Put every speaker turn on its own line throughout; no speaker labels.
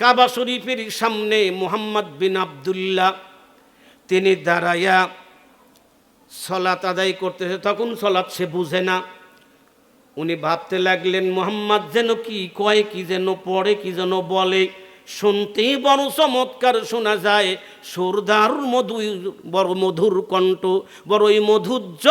কাবা শরীফের সামনে মোহাম্মদ বিন আবদুল্লাহ, তিনি দাঁড়াইয়া সলাত আদায় করতেছে, তখন সলাৎ সে বুঝে না। উনি ভাবতে লাগলেন, মোহাম্মদ যেন কি কয়, কি যেন পড়ে, কি যেন বলে? শুনতেই বড় চমৎকার শোনা যায়, সুরদার মধু বড় মধুর কণ্ঠ, বড়ই মধুজ্জ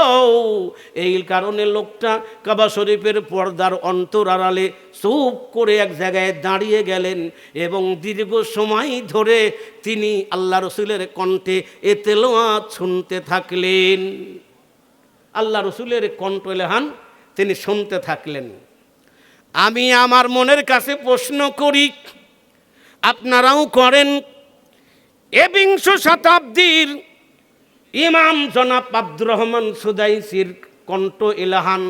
এই কারণে লোকটা কাবা শরীফের পর্দার অন্তর আড়ালে চুপ করে এক জায়গায় দাঁড়িয়ে গেলেন এবং দীর্ঘ সময় ধরে তিনি আল্লাহ রসুলের কণ্ঠে এ শুনতে থাকলেন। আল্লাহ রসুলের কণ্ঠ এলেহান, তিনি শুনতে থাকলেন। আমি আমার মনের কাছে প্রশ্ন করি আপনারাও করেন। এবিংশ শতাব্দীর ইমাম জনাব আব্দুর রহমান সুদাইসির কণ্ঠ এলাহান,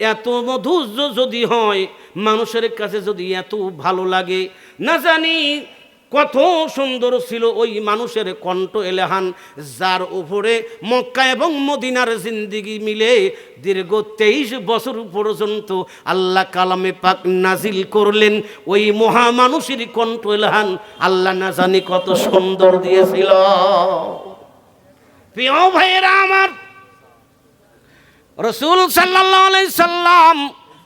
এত মধুর্য যদি হয়, মানুষের কাছে যদি এত ভালো লাগে, না জানি কত সুন্দর ছিল ওই মানুষের কণ্ঠ এলেহান, যার উপরে মক্কা এবং মদিনার জিন্দিগি মিলে দীর্ঘ তেইশ বছর পর্যন্ত আল্লাহ কালামে পাক নাজিল করলেন। ওই মহামানুষের কণ্ঠ এলেহান, আল্লাহ না জানি কত সুন্দর দিয়েছিল। প্রিয় ভাইয়েরা আমার, রসুল সাল্লাহ সাল্লাম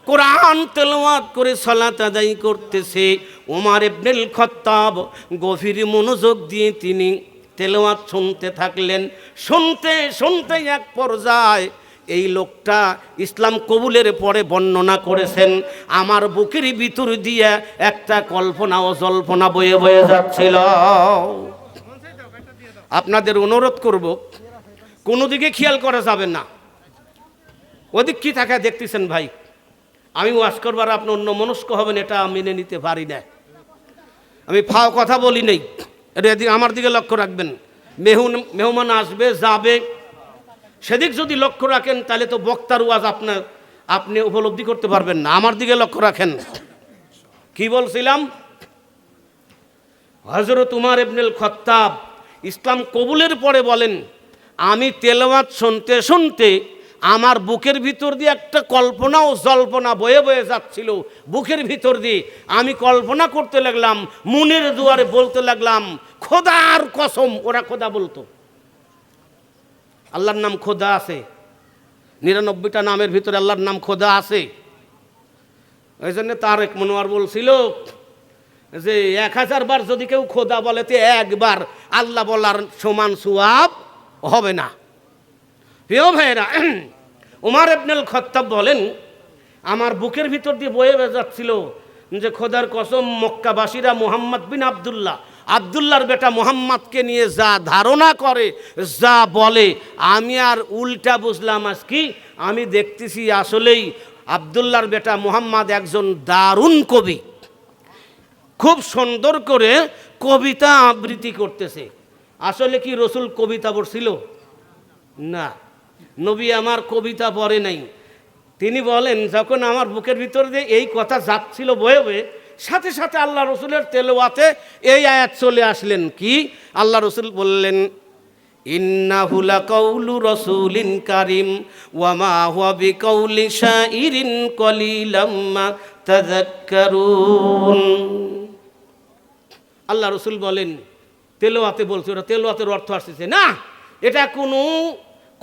কোরআন তেলাওয়াত করে সালাত আদায় করতেছে। ওমার ইবনুল খত্তাব গভীর মনোযোগ দিয়ে তিনি তেলাওয়াত শুনতে থাকলেন। শুনতে শুনতে এক পর্যায়ে এই লোকটা ইসলাম কবুলের পরে বর্ণনা করেছেন, আমার বুকের ভিতর দিয়ে একটা কল্পনা ও জল্পনা বয়ে বয়ে যাচ্ছিল। আপনাদের অনুরোধ করব, কোনো দিকে খেয়াল করা যাবে না। ওদিক কি থাকা দেখতেছেন ভাই? আমি ওয়াশ করবার আপনি অন্য মনস্ক হবেন, এটা মেনে নিতে পারি না। আমি ফাও কথা বলি নেই। এটা এদিকে আমার দিকে লক্ষ্য রাখবেন। মেহুন, মেহমান আসবে, যাবে। সেদিক যদি লক্ষ্য রাখেন, তাহলে তো বক্তার ওয়াজ আপনার আপনি উপলব্ধি করতে পারবেন না। আমার দিকে লক্ষ্য রাখেন। কি বলছিলাম? হজরত উমার ইবনুল খত্তাব ইসলাম কবুলের পরে বলেন, আমি তেলাওয়াত শুনতে শুনতে আমার বুকের ভিতর দিয়ে একটা কল্পনা ও জল্পনা বয়ে বয়ে যাচ্ছিল। বুকের ভিতর দিয়ে আমি কল্পনা করতে লাগলাম, মুনের দুয়ারে বলতে লাগলাম, খোদার কসম, ওরা খোদা বলতো। আল্লাহর নাম খোদা আছে। নিরানব্বইটা নামের ভিতরে আল্লাহর নাম খোদা আছে। ওই জন্য তারেক মনোয়ার বলছিল যে, এক হাজার বার যদি কেউ খোদা বলে, তো একবার আল্লাহ বলার সমান সুয়াব হবে না। প্রিয় ভাইয়েরা, উমার ইবনুল খত্তাব বলেন, আমার বুকের ভিতর দিয়ে বয়ে যাচ্ছিল যে খোদার কসম, মক্কাবাসীরা মোহাম্মদ বিন আবদুল্লাহ, আবদুল্লাহর বেটা মোহাম্মদকে নিয়ে যা ধারণা করে, যা বলে, আমি আর উল্টা বুঝলাম আজ কি? আমি দেখতেছি আসলেই আবদুল্লাহর বেটা মোহাম্মদ একজন দারুণ কবি। খুব সুন্দর করে কবিতা আবৃত্তি করতেছে। আসলে কি রসুল কবিতা পড়ছিল? না। নবী আমার কবিতা পড়ে নাই। তিনি বলেন, যখন আমার বুকের ভিতর দিয়ে এই কথা যাচ্ছিল বয়ে বয়ে, সাথে সাথে আল্লাহ রসুলের তেলোয়াতে এই আয়াত চলে আসলেন। কি? আল্লাহ রসুল বললেন ইন্নাহুলা কৌলু রসুলিন কারিম ওয়ামা হুয়া বিকৌলি শাইরিন কলিলাম্মা তাযাক্কারুন। আল্লাহ রসুল বলেন, তেলোয়াতে বলছে ওরা তেলোয়াতের অর্থ আসতেছে। না, এটা কোনো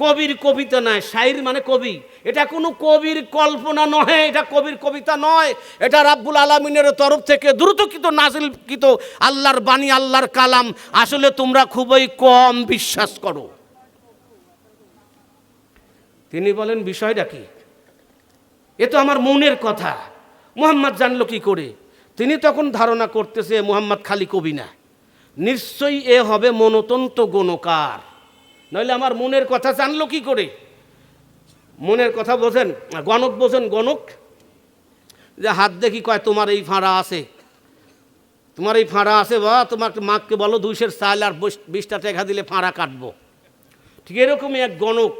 কবির কবিতা নয়, শাইর মানে কবি। এটা কোনো কবির কল্পনা নহে, এটা কবির কবিতা নয়। এটা রাব্বুল আলমিনের তরফ থেকে দ্রুতকৃত, নাজিলকৃত আল্লাহর বাণী, আল্লাহর কালাম। আসলে তোমরা খুবই কম বিশ্বাস করো। তিনি বলেন, বিষয়টা কি? এ তো আমার মনের কথা। মোহাম্মদ জানলো কি করে? তিনি তখন ধারণা করতেছে, মোহাম্মদ খালি কবি না। নিশ্চয়ই এ হবে মনতন্ত গণকার। নইলে আমার মনের কথা জানলো কি করে? মনের কথা বোঝেন, গণক বোঝেন, গণক। যে হাত দেখি কয়, তোমার এই ফাঁড়া আছে। তোমার এই ফাঁড়া আছে, বা তোমার মাকে বলো দুইশের চাল আর বিশ- বিশটা টাকা দিলে ফাঁড়া কাটবো। ঠিক এরকমই এক গণক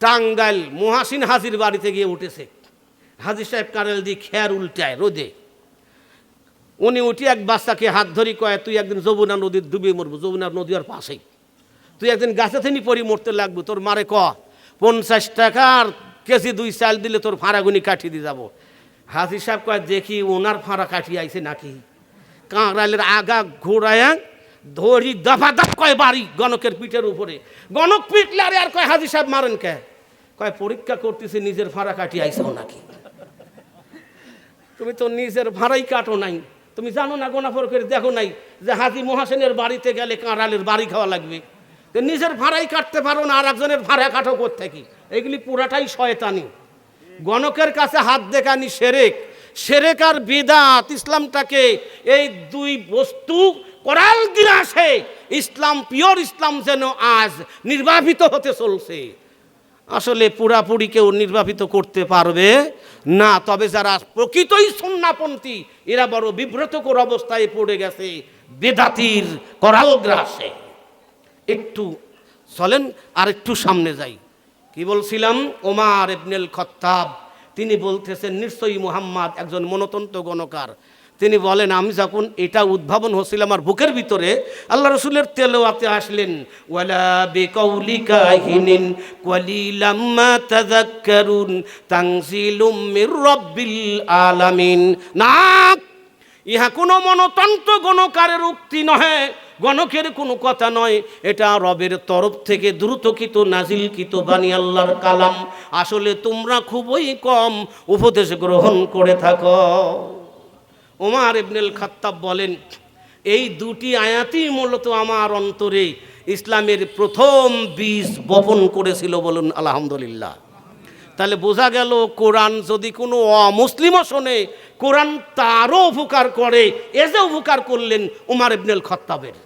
টাঙ্গাইল মহাসিন হাজির বাড়িতে গিয়ে উঠেছে। হাজির সাহেব কারেল দিয়ে খেয়ার উল্টায় রোদে। উনি উঠি এক বাচ্চাকে হাত ধরি কয়, তুই একদিন যমুনা নদীর ডুবে মরবো, যমুনা নদী আর পাশেই। তুই একদিন গাছে থেনি পরি মরতে লাগবো, তোর মারে ক? পঞ্চাশ টাকার কেজি দুই চাল দিলে তোর ফাঁড়াগুনি কাটিয়ে দিয়ে যাব। হাজির সাহেব কয়, দেখি ওনার ফাঁড়া কাটিয়ে আইছে নাকি? কাঁকড়ালের আগা ঘোরায়া ধরি দফা দফ কয় বাড়ি গণকের পিঠের উপরে। গণক পিটলে আরে আর কয়, হাজি সাহেব মারেন কে? কয়, পরীক্ষা করতেছে নিজের ফাঁড়া কাটিয়ে আইসাও নাকি তুমি তো নিজের ভাড়াই কাটো নাই। তুমি জানো না গোনাফর করে দেখো নাই যে হাজি মহাসেনের বাড়িতে গেলে কাঁড়ালের বাড়ি খাওয়া লাগবে। তো নিজের ভাড়াই কাটতে পারো না আর একজনের ভাড়া কাটো করতে কি এগুলি পুরাটাই শয়তানি। গণকের কাছে হাত দেখানি সেরেক। সেরেক আর বেদাত, ইসলামটাকে এই দুই বস্তু করাল আসে ইসলাম, পিওর ইসলাম যেন আজ নির্বাপিত হতে চলছে। আসলে পুরাপুরি কেউ নির্বাপিত করতে পারবে না, তবে যারা প্রকৃতই সন্নাপন্থী, এরা বড় বিব্রতকর অবস্থায় পড়ে গেছে, বেদাতির করাল গ্রাসে। একটু চলেন, আর একটু সামনে যাই। কি বলছিলাম? ওমার ইবনেল খত্তাব, তিনি বলতেছেন, নিশ্চয়ই মুহাম্মদ একজন মনতন্ত্র গণকার। তিনি বলেন, আমি যখন এটা উদ্ভাবন হচ্ছিল আমার বুকের ভিতরে, আল্লাহ রসুলের তেলোয়াতে আসলেন, ওয়ালা আলামিন। না, ইহা কোনো মনতন্ত্র গণকারের উক্তি নহে। গণকের কোনো কথা নয়। এটা রবের তরফ থেকে দ্রুতকৃত, নাজিলকৃত বাণী, আল্লাহর কালাম। আসলে তোমরা খুবই কম উপদেশ গ্রহণ করে থাকো। ওমার ইবনুল খাত্তাব বলেন, এই দুটি আয়াতই মূলত আমার অন্তরে ইসলামের প্রথম বীজ বপন করেছিল বলুন, আলহামদুলিল্লাহ। তাহলে বোঝা গেল, কোরআন যদি কোনো অমুসলিমও শোনে, কোরআন তারও উপকার করে, এ যে উপকার করলেন উমার ইবনুল খত্তাবের।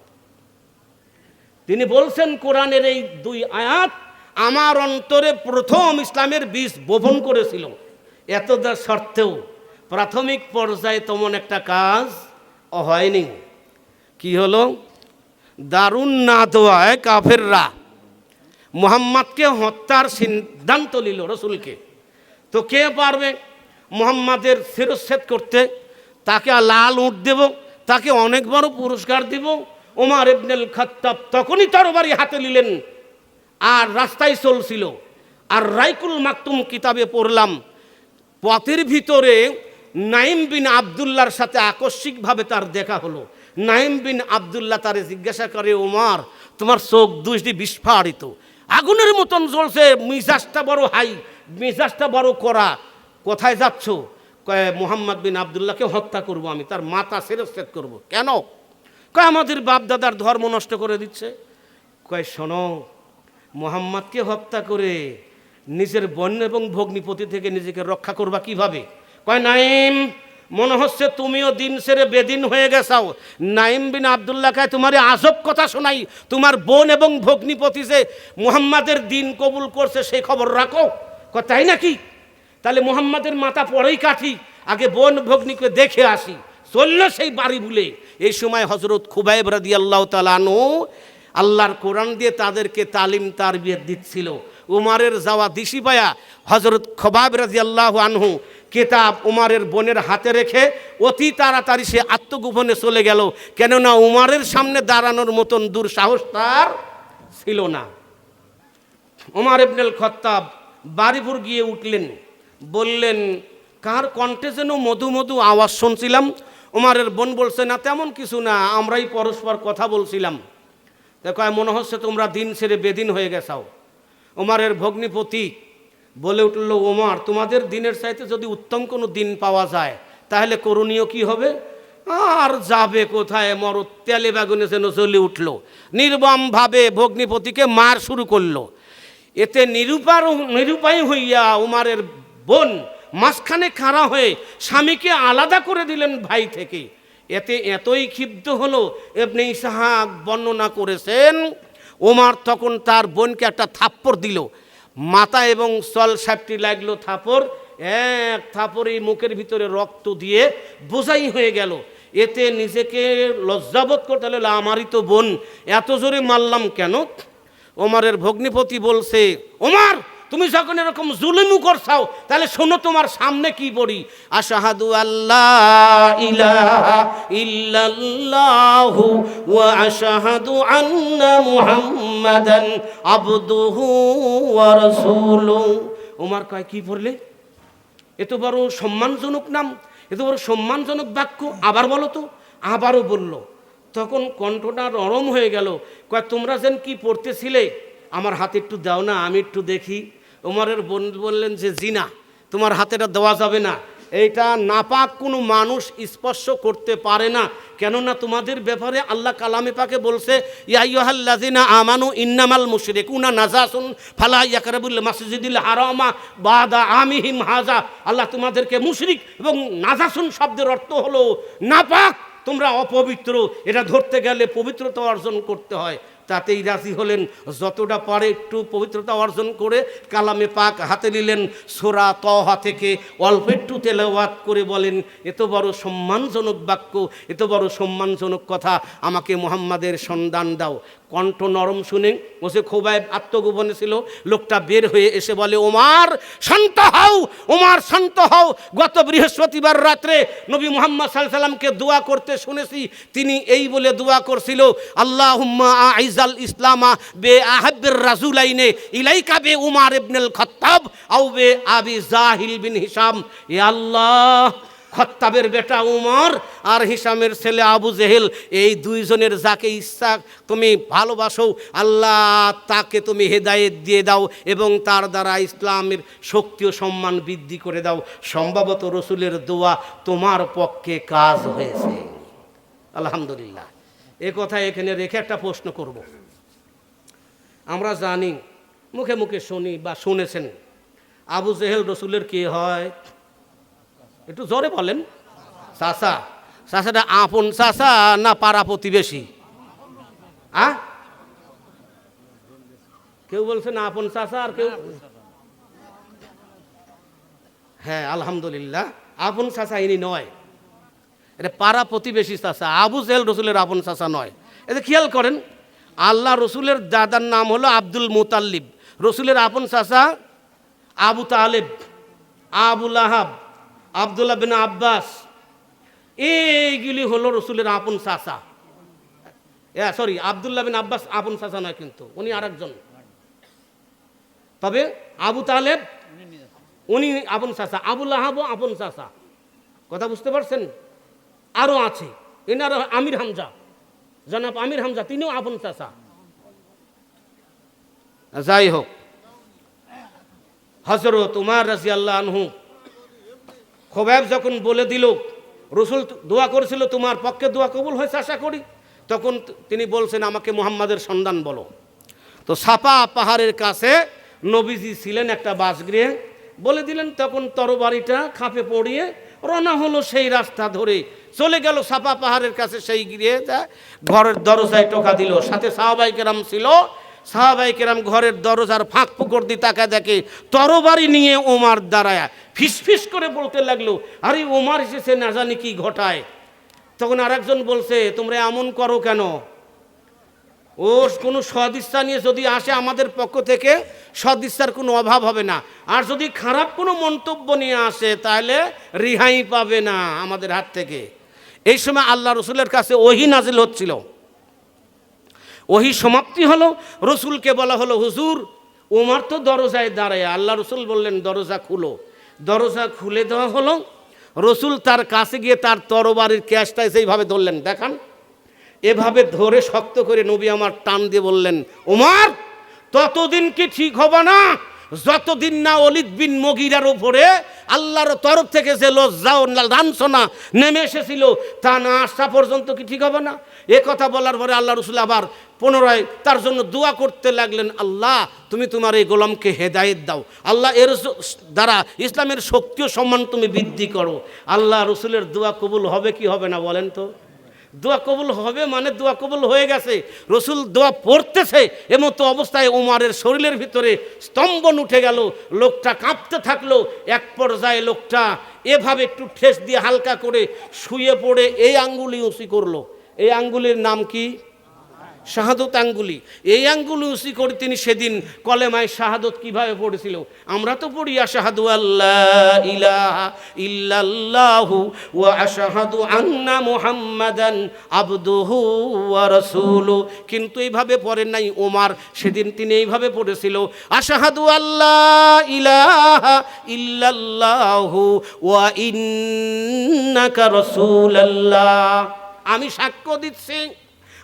তিনি বলছেন, কোরআনের এই দুই আয়াত আমার অন্তরে প্রথম ইসলামের বীজ বপন করেছিল। এতটা সত্ত্বেও প্রাথমিক পর্যায়ে তেমন একটা কাজ হয়নি। কি হলো? দারুণ না দোয়ায় কাফেররা মোহাম্মদকে হত্যার সিদ্ধান্ত নিল রসুলকে। তো কে পারবে মোহাম্মদের শিরচ্ছেদ করতে? তাকে লাল উঠ দেব, তাকে অনেক বড় পুরস্কার দিব ওমার এবনেল খাত্তাব তখনই তরবারি হাতে নিলেন। আর রাস্তায় চলছিল। আর রাইকুল মাকতুম কিতাবে পড়লাম, পথের ভিতরে নাইম বিন আবদুল্লার সাথে আকস্মিকভাবে তার দেখা হলো। নাইম বিন আবদুল্লাহ তারে জিজ্ঞাসা করে, ওমার, তোমার চোখ দুইটি বিস্ফারিত। আগুনের মতন জ্বলছে, মিজাজটা বড় হাই, মিজাজটা বড় করা কোথায় যাচ্ছ? মোহাম্মদ বিন আবদুল্লাহকে হত্যা করব আমি, তার মাথা সেরস্তেদ করব। কেন? কয় আমাদের বাপ দাদার ধর্ম নষ্ট করে দিচ্ছে। কয়, শোনো, মোহাম্মদকে হত্যা করে নিজের বন্য এবং ভগ্নিপতি থেকে নিজেকে রক্ষা করবা কীভাবে? কয়, নাইম, মনে হচ্ছে তুমিও দিন সেরে বেদিন হয়ে গেছাও। নাইম বিন আবদুল্লাহ খায় তোমার আজব কথা শোনাই, তোমার বোন এবং ভগ্নিপতি যে মুহাম্মাদের দিন কবুল করছে সেই খবর রাখো। তাই নাকি? তাহলে মুহাম্মাদের মাথা পরেই কাঠি, আগে বোন ভগ্নিকে দেখে আসি, চলল সেই বাড়ি ভুলে এই সময় হজরত খুবাইব রাদি আল্লাহ তালানো আল্লাহর কোরআন দিয়ে তাদেরকে তালিম তার বিয়ে দিচ্ছিল। উমারের যাওয়া দিশি পায়া হজরত খবাব রাজি আল্লাহ আনহু কেতাব উমারের বোনের হাতে রেখে অতি তাড়াতাড়ি সে আত্মগোপনে চলে গেল। কেননা উমারের সামনে দাঁড়ানোর মতন দূর সাহস তার ছিল না। উমার ইবনুল খত্তাব বাড়িপুর গিয়ে উঠলেন, বললেন, কার কণ্ঠে যেন মধু মধু আওয়াজ শুনছিলাম? উমারের বোন বলছে, না, তেমন কিছু না, আমরাই পরস্পর কথা বলছিলাম। দেখো মনে হচ্ছে তোমরা দিন ছেড়ে বেদিন হয়ে গেছাও। ওমারের ভগ্নিপতি বলে উঠল ওমার তোমাদের দিনের চাইতে যদি উত্তম কোনো দিন পাওয়া যায়, তাহলে করণীয় কি হবে? আর যাবে কোথায়? মর, তেলে বাগুনে যেন জ্বলে উঠল। নির্মমভাবে ভগ্নিপতিকে মার শুরু করল। এতে নিরুপার নিরুপায় হইয়া উমারের বোন মাঝখানে খাড়া হয়ে স্বামীকে আলাদা করে দিলেন ভাই থেকে। এতে এতই ক্ষিপ্ত হলো, এমনি ইসাহাক বর্ণনা করেছেন, ওমার তখন তার বোনকে একটা থাপ্পড় দিল। মাথা এবং সল সাপটি লাগল থাপড় এক থাপড়ে মুখের ভিতরে রক্ত দিয়ে বোঝাই হয়ে গেল। এতে নিজেকে লজ্জাবোধ করতে হলো আমারই তো বোন, এত জোরে মারলাম কেন? ওমারের ভগ্নিপতি বলছে, ওমার তুমি যখন এরকম জুলুমু করছাও, তাহলে শোনো তোমার সামনে কি পড়ি? আশাহাদু আল্লাহ ইলাহা আশাহাদু আন্না মুহাম্মাদান আবদুহু ওয়া কয়, কি পড়লে? এত বড় সম্মানজনক নাম, এত বড় সম্মানজনক বাক্য, আবার বলো তো। আবারও বলল। তখন কণ্ঠটা নরম হয়ে গেল। কয়, তোমরা যেন কি পড়তেছিলে? আমার হাতে একটু দাও না, আমি একটু দেখি। ওমরের বোন বললেন যে, জিনা, তোমার হাতেটা দেওয়া যাবে না। এইটা নাপাক কোনো মানুষ স্পর্শ করতে পারে না। কেননা তোমাদের ব্যাপারে আল্লাহ কালামে পাকে বলছে ইয়াইহাল্লাজিনা আমানু ইন্নামাল মুশরিকুনা নাজাসুন ফালা ইয়াকরাবুল মাসজিদিল হারামা বাদা আমিহিম হাজা। আল্লাহ তোমাদেরকে মুশরিক এবং নাজাসুন শব্দের অর্থ হলো নাপাক। তোমরা অপবিত্র। এটা ধরতে গেলে পবিত্রতা অর্জন করতে হয়। তাতেই রাজি হলেন। যতটা পারে একটু পবিত্রতা অর্জন করে কালামে পাক হাতে নিলেন। সোরা তহা থেকে অল্প একটু তেলাওয়াত করে বলেন, এত বড় সম্মানজনক বাক্য, এত বড় সম্মানজনক কথা আমাকে মোহাম্মদের সন্ধান দাও। কণ্ঠ নরম শুনে ও সে খোবায় আত্মগোপনে ছিল। লোকটা বের হয়ে এসে বলে, ওমার, শান্ত হও! ওমার, শান্ত হও! গত বৃহস্পতিবার রাত্রে নবী মোহাম্মদ সাল্লামকে দোয়া করতে শুনেছি। তিনি এই বলে দোয়া করছিল আল্লাহ আইজাল ইসলামা বে আহাব্বের রাজুলাইনে ইলাইকা বে উমার ইবনুল খত্তাব আউ বে আবি জাহিল বিন হিসাম এ আল্লাহ খত্তাবের বেটা উমর আর হিসামের ছেলে আবু জেহেল, এই দুইজনের যাকে ইচ্ছা তুমি ভালোবাসো, আল্লাহ তাকে তুমি হেদায়েত দিয়ে দাও এবং তার দ্বারা ইসলামের শক্তি ও সম্মান বৃদ্ধি করে দাও। সম্ভবত রসুলের দোয়া তোমার পক্ষে কাজ হয়েছে। আলহামদুলিল্লাহ। এ কথা এখানে রেখে একটা প্রশ্ন করব। আমরা জানি, মুখে মুখে শুনি বা শুনেছেন, আবু জেহেল রসুলের কে হয়? একটু জোরে বলেন। চাষা চাষাটা আপন চাষা না পাড়া প্রতিবেশী? আ? কেউ বলছে না আপন চাষা আর কেউ হ্যাঁ আলহামদুলিল্লাহ। আপন চাষা ইনি নয়। এটা পাড়া প্রতিবেশী চাষা আবু জেল রসুলের আপন চাষা নয়। এটা খেয়াল করেন, আল্লাহ রসুলের দাদার নাম হলো আব্দুল মুতাল্লিব। রসুলের আপন চাষা আবু তালেব আবুল আহাব আবদুল্লাহ বিন আব্বাস। এইগুলি হলো রসুলের আপন চাষা হ্যাঁ সরি আবদুল্লাহ বিন আব্বাস আপন চাষা নয় কিন্তু, উনি আরেকজন। তবে আবু তালেব, উনি আপন চাষা আবুল আহাবও আপন চাষা কথা বুঝতে পারছেন? আরও আছে। এনার আমির হামজা। জনাব আমির হামজা, তিনিও আপন চাষা যাই হোক হজরত উমার রাজি আল্লাহ আনহু খোবাব যখন বলে দিল, রসুল দোয়া করেছিল, তোমার পক্ষে দোয়া কবুল হয়েছে আশা করি? তখন তিনি বলছেন, আমাকে মুহাম্মাদের সন্ধান বলো। তো সাপা পাহাড়ের কাছে নবীজি ছিলেন একটা বাসগৃহে। বলে দিলেন, তখন তরবারিটা খাপে পড়িয়ে রওনা হলো সেই রাস্তা ধরে। চলে গেল সাপা পাহাড়ের কাছে সেই গৃহে ঘরের দরজায় টোকা দিল। সাথে সাহাবাই কেরাম ছিল। সাহাবাই কেরাম ঘরের দরজার ফাঁক পুকুর দিয়ে তাকা দেখে, তরবারি নিয়ে ওমার দাঁড়ায়। ফিসফিস করে বলতে লাগল, আরে ওমার এসেছে, না জানি কি ঘটায়? তখন আরেকজন বলছে, তোমরা এমন করো কেন? ও, কোনো সদিচ্ছা নিয়ে যদি আসে আমাদের পক্ষ থেকে, সদিচ্ছার কোনো অভাব হবে না। আর যদি খারাপ কোনো মন্তব্য নিয়ে আসে, তাহলে রিহাই পাবে না আমাদের হাত থেকে। এই সময় আল্লাহ রসুলের কাছে ওহি নাজিল হচ্ছিল। ওহি সমাপ্তি হলো, রসুলকে বলা হলো, হুজুর ওমার তো দরজায় দাঁড়ায়। আল্লাহ রসুল বললেন, দরজা খুলো। দরজা খুলে দেওয়া হলো। রসুল তার কাছে গিয়ে তার তরবারির ক্যাশটা সেইভাবে ধরলেন, দেখান। এভাবে ধরে শক্ত করে নবী আমার টান দিয়ে বললেন ওমার ততদিন কি ঠিক হবে না? যতদিন না অলিদ বিন মগিরার উপরে আল্লাহর তরফ থেকে যে লজ্জাও লাঞ্ছনা নেমে এসেছিল, তা না আসা পর্যন্ত কি ঠিক হবে না? এ কথা বলার পরে আল্লাহ রসুল আবার পুনরায় তার জন্য দোয়া করতে লাগলেন, আল্লাহ, তুমি তোমার এই গোলামকে হেদায়েত দাও। আল্লাহ এর দ্বারা ইসলামের শক্তি ও সম্মান তুমি বৃদ্ধি করো। আল্লাহ রসুলের দোয়া কবুল হবে কি হবে না বলেন তো? দোয়া কবুল হবে মানে দোয়া কবুল হয়ে গেছে। রসুল দোয়া পড়তেছে এমতো অবস্থায় উমারের শরীরের ভিতরে স্তম্ভন উঠে গেল। লোকটা কাঁপতে থাকল। এক পর্যায়ে লোকটা এভাবে একটু ঠেস দিয়ে হালকা করে শুয়ে পড়ে এই আঙ্গুলি উঁচি করল। এই আঙ্গুলির নাম কি? শাহাদত আঙ্গুলি। এই আঙ্গুলি উসি করে তিনি সেদিন কলেমায় শাহাদত কীভাবে পড়েছিল? আমরা তো পড়ি, আশাহাদু আল্লাহ ইলাহা ইল্লাল্লাহু ওয়া আশাহাদু আন্না মুহাম্মাদান আবদুহু রাসূলু। কিন্তু এইভাবে পড়েন নাই ওমার, সেদিন তিনি এইভাবে পড়েছিল, আশাহাদু আল্লাহ ইলাহা ইল্লাল্লাহু ওয়া ইন্নাকা রাসূলুল্লাহ। আমি সাক্ষ্য দিচ্ছি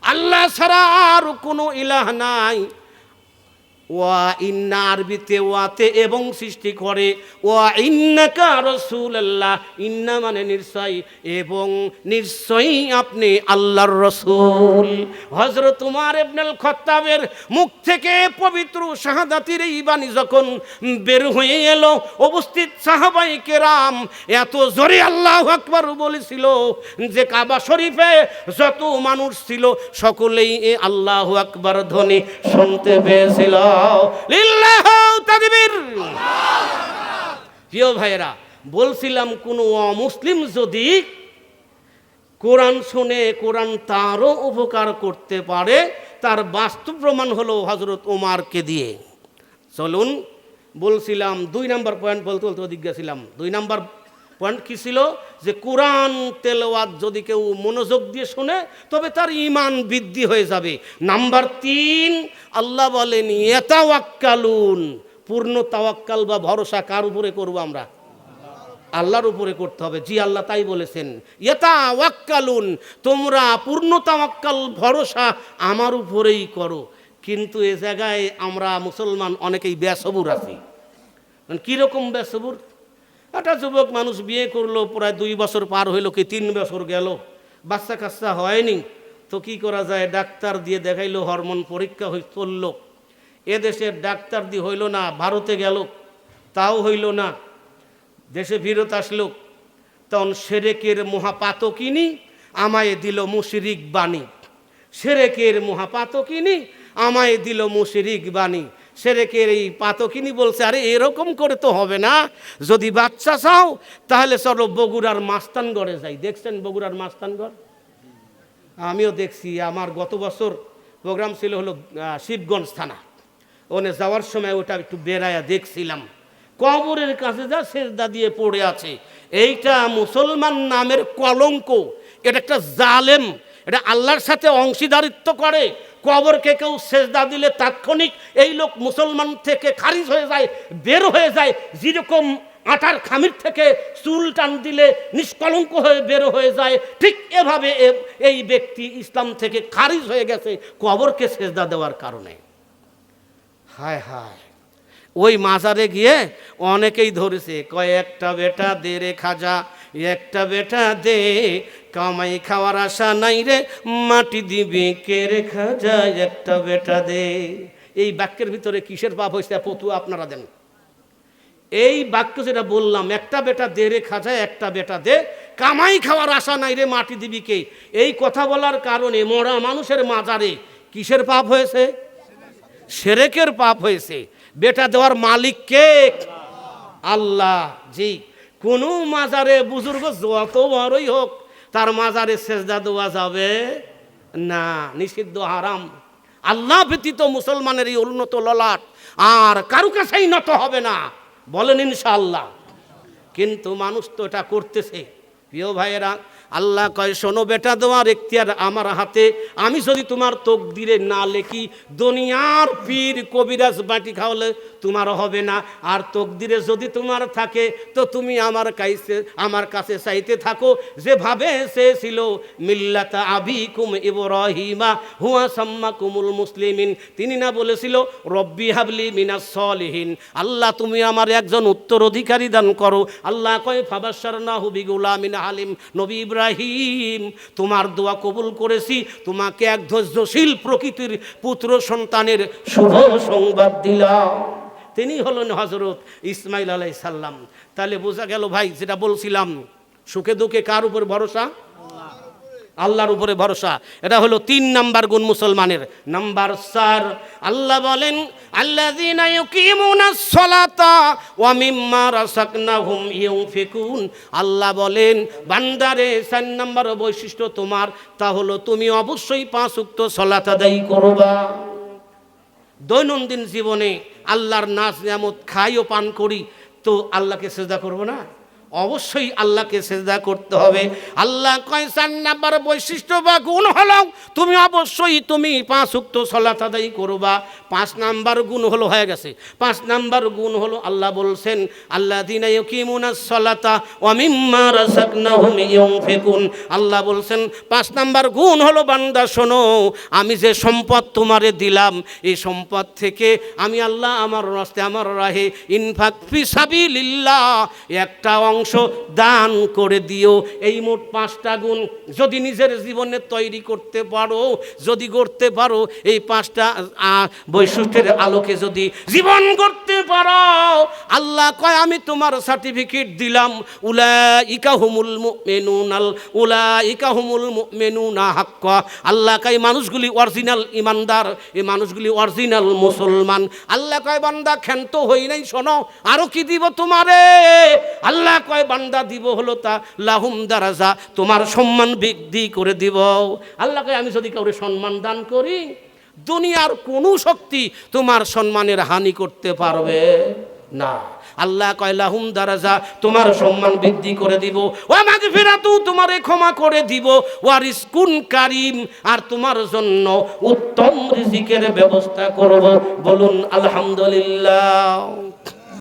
আল্লাহ ছাড়া আর কোনো ইলাহ নাই। ওয়া ইন্না আরবিতে ওয়াতে এবং সৃষ্টি করে। ওয়া ইন্নাকা রসুল্লাহ ইন্না মানে নিশ্চয় এবং নিশ্চয়ই আপনি আল্লাহর রসুল। হজরত উমার ইবনুল খত্তাবের মুখ থেকে পবিত্র শাহাদাতির এই বাণী যখন বের হয়ে এলো, উপস্থিত সাহাবাই কেরাম এত জোরে আল্লাহ আকবর বলেছিল যে কাবা শরীফে যত মানুষ ছিল, সকলেই এ আল্লাহ আকবর ধ্বনি শুনতে পেয়েছিল। প্রিয় ভাইয়েরা, বলছিলাম কোনো অমুসলিম যদি কোরআন শুনে, কোরআন তারও উপকার করতে পারে, তার বাস্তব প্রমাণ হলো হজরত ওমারকে দিয়ে। চলুন, বলছিলাম, দুই নাম্বার পয়েন্ট বলতে বলতে ওদিক গেছিলাম। দুই নাম্বার পয়েন্ট কী ছিল? যে কোরআন তেলাওয়াত যদি কেউ মনোযোগ দিয়ে শোনে, তবে তার ইমান বৃদ্ধি হয়ে যাবে। নাম্বার তিন, আল্লাহ বলেন এতাওয়াক্কালুন পূর্ণ তাওয়াক্কাল বা ভরসা কার উপরে করব আমরা? আল্লাহর উপরে করতে হবে। জি, আল্লাহ তাই বলেছেন। ইয়েতা ওয়াক্কালুন তোমরা পূর্ণ তাওয়াক্কাল, ভরসা আমার উপরেই করো। কিন্তু এ জায়গায় আমরা মুসলমান অনেকেই বেসবুর আছি। মানে কীরকম বেসবুর? একটা যুবক মানুষ বিয়ে করল, প্রায় দুই বছর পার হইল কি, তিন বছর গেল। বাচ্চা কাচ্চা হয়নি। তো কি করা যায়? ডাক্তার দিয়ে দেখাইলো, হরমোন পরীক্ষা হয়ে চলল। এদেশের ডাক্তার দিয়ে হইল না, ভারতে গেল। তাও হইল না। দেশে ফিরত আসলো। তখন সেরেকের মহাপাতকিনী আমায় দিল মুশরিক বাণী। সেরেকের মহাপাতকিনী আমায় দিল মুশরিক বাণী। সেরেকের এই পাতকিনি বলছে, আরে, এরকম করে তো হবে না। যদি বাচ্চা চাও, তাহলে চলো বগুড়ার মাস্তানগড়ে যাই। দেখছেন বগুড়ার মাস্তানগড়? আমিও দেখছি। আমার গত বছর প্রোগ্রাম ছিল হলো শিবগঞ্জ থানা। ওখানে যাওয়ার সময় ওটা একটু বেড়ায়া দেখছিলাম। কবরের কাছে যা সেজদা দিয়ে পড়ে আছে। এইটা মুসলমান নামের কলঙ্ক। এটা একটা জালেম। এটা আল্লাহর সাথে অংশীদারিত্ব করে। কবরকে কেউ সেজদা দিলে তাৎক্ষণিক এই লোক মুসলমান থেকে খারিজ হয়ে যায়, বের হয়ে যায়। যেরকম আটার খামির থেকে চুল টান দিলে নিষ্কলঙ্ক হয়ে বের হয়ে যায়, ঠিক এভাবে এই ব্যক্তি ইসলাম থেকে খারিজ হয়ে গেছে কবরকে সেজদা দেওয়ার কারণে। হায় হায়, ওই মাজারে গিয়ে অনেকেই ধরেছে কয়েকটা বেটা দে রে খাজা একটা বেটা দে, কামাই খাওয়ার আশা নাই রে, মাটি দিবি কে রে খাজা, একটা বেটা দে। এই বাক্যের ভিতরে কিসের পাপ হয়েছে পতু আপনারা দেন। এই বাক্য যেটা বললাম, একটা বেটা দে রে খাজা, একটা বেটা দে, কামাই খাওয়ার আশা নাই রে, মাটি দিবি কে? এই কথা বলার কারণে মরা মানুষের মাজারে কিসের পাপ হয়েছে? সেরেকের পাপ হয়েছে। বেটা দেওয়ার মালিক কে? আল্লাহ। জি কোনো মাজারে বুজুর্গ যত বড়ই হোক, তার মাজারে সেজদা দেওয়া যাবে না। নিষিদ্ধ হারাম। আল্লাহ ব্যতীত মুসলমানের এই উন্নত ললাট আর কারু কাছেই নত হবে না। বলেন ইনশাআল্লাহ। কিন্তু মানুষ তো এটা করতেছে। প্রিয় ভাইয়েরা আল্লাহ কয়, শোনো বেটা দেওয়ার এখতিয়ার আমার হাতে। আমি যদি তোমার তোক দিলে না লেখি, দুনিয়ার পীর কবিরাজ বাটি খাওয়ালে তোমার হবে না। আর তোক দিলে যদি তোমার থাকে, তো তুমি আমার কাছে আমার কাছে চাইতে থাকো। যেভাবে সে ছিল, মিল্লাতা আবিকুম ইব্রাহিমা, হুয়া সাম্মা কুমুল মুসলিমিন। তিনি না বলেছিল, রব্বি হাবলি মিনাস সলিহিন। আল্লাহ, তুমি আমার একজন উত্তরাধিকারী দান করো। আল্লাহ কয় ফাবাসার না হুবি গুলামিন হালিম নবী তোমার দোয়া কবুল করেছি। তোমাকে এক ধৈর্যশীল প্রকৃতির পুত্র সন্তানের শুভ সংবাদ দিলাম। তিনি হলেন হজরত ইসমাইল আলাই সাল্লাম তাহলে বোঝা গেল ভাই, যেটা বলছিলাম, সুখে দুঃখে কার উপর ভরসা? আল্লাহর উপরে ভরসা। এটা হলো তিন নাম্বার গুণ মুসলমানের। নাম্বার চার, আল্লাহ বলেন আল্লাহ বলেন, বান্দারে, চার নাম্বার বৈশিষ্ট্য তোমার, তা হলো তুমি অবশ্যই পাঁচ উক্ত সালাত আদায় করবা। দৈনন্দিন জীবনে আল্লাহর নাচ নিয়ামত খাই ও পান করি, তো আল্লাহকে সেজদা করব না? অবশ্যই আল্লাহকে সেজদা করতে হবে। আল্লাহ কয়, চার নাম্বার বৈশিষ্ট্য বা গুণ হলো, তুমি অবশ্যই তুমি পাঁচ উক্ত সলাত আদায় করবা। পাঁচ নাম্বার গুণ হলো, হয়ে গেছে। পাঁচ নাম্বার গুণ হলো, আল্লাহ বলছেন আল্লাহ দিন সলাতা ইউনফিকুন। আল্লাহ বলছেন, পাঁচ নাম্বার গুণ হলো, বান্দা, শোনো, আমি যে সম্পদ তোমারে দিলাম, এই সম্পদ থেকে আমি আল্লাহ আমার রাস্তে আমার রাহে ইনফাক ফিসাবিলিল্লাহ একটা দান করে দিও। এই মোট পাঁচটা গুণ যদি নিজের জীবনে তৈরি করতে পারো, যদি করতে পারো, এই পাঁচটা বৈশিষ্ট্যের আলোকে যদি জীবন করতে পারো, আল্লাহ কয়, আমি তোমার সার্টিফিকেট দিলাম। উলা ইকা হুমুল মেনুনাল উলা ইকা হুমুল মেনুনা হাক্কা। আল্লাহ কয়, মানুষগুলি অরিজিনাল ইমানদার, এই মানুষগুলি অরিজিনাল মুসলমান। আল্লাহ কয়, বান্দা ক্ষান্ত হই নাই, শোনো, আরও কি দিব তোমারে? আল্লাহ কয় বান্দা দিব হলো তা? লাহুম দারাজা, তোমার সম্মান বৃদ্ধি করে দিব। আল্লাহ কয়, আমি যদি কাউরে সম্মান দান করি, দুনিয়ার কোনো শক্তি তোমার সম্মানের হানি করতে পারবে না। আল্লাহ কয়, লাহুম দারাজা, তোমার সম্মান বৃদ্ধি করে দিব। ও মাঝে ফেরাতু তোমারে ক্ষমা করে দিব। ওয়ারিস কুন কারিম, আর তোমার জন্য উত্তম রিজিকের ব্যবস্থা করব। বলুন, আলহামদুলিল্লাহ।